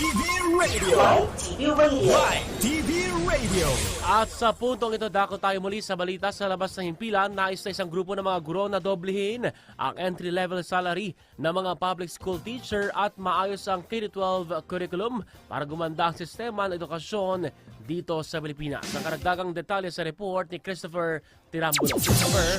TV Radio. TV Radio. Live TV Radio. At sa puntong ito, dako tayo muli sa balita sa labas ng himpilan. Nais na isang grupo ng mga guro na doblehin ang entry-level salary ng mga public school teacher at maayos ang K-12 curriculum para gumanda ang sistema ng edukasyon dito sa Pilipinas. Ang karagdagang detalye sa report ni Christopher Tirambulo. Christopher,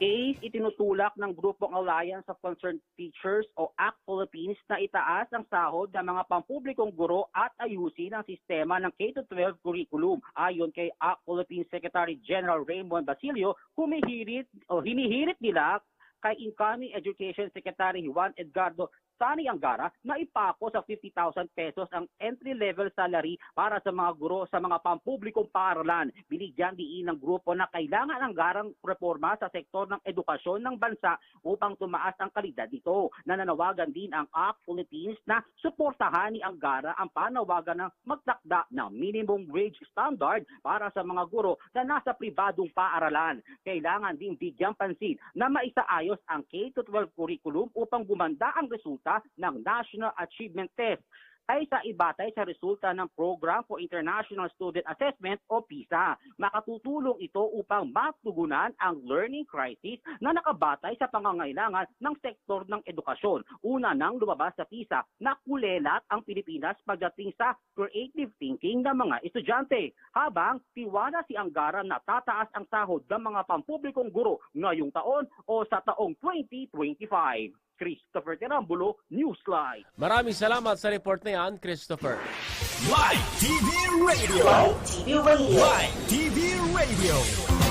case, itinutulak ng Grupong Alliance of Concerned Teachers o ACT Philippines na itaas ang sahod ng mga pampublikong guro at ayusin ang sistema ng K-12 curriculum. Ayon kay ACT Philippines Secretary General Raymond Basilio, humihirit o hinihirit nila kay incoming Education Secretary Juan Edgardo Sani Angara na ipako sa 50,000 pesos ang entry-level salary para sa mga guro sa mga pampublikong paaralan. Binigyan diin ng grupo na kailangan ang garang reforma sa sektor ng edukasyon ng bansa upang tumaas ang kalidad nito. Nananawagan din ang ACT Philippines na suportahan ni Angara ang panawagan ng magtakda ng minimum wage standard para sa mga guro na nasa pribadong paaralan. Kailangan din bigyang pansin na maisaayos ang K-12 curriculum upang gumanda ang resulta ng National Achievement Test ay sa ibatay sa resulta ng Program for International Student Assessment o PISA. Makatutulong ito upang matugunan ang learning crisis na nakabatay sa pangangailangan ng sektor ng edukasyon. Una nang lumabas sa PISA na kulelat ang Pilipinas pagdating sa creative thinking ng mga estudyante. Habang tiwala si Angara na tataas ang sahod ng mga pampublikong guro ngayong taon o sa taong 2025. Christopher Terambulo, Newsline. maraming salamat sa report na yan, Christopher. Live TV Radio. TV Radio. Live TV Radio.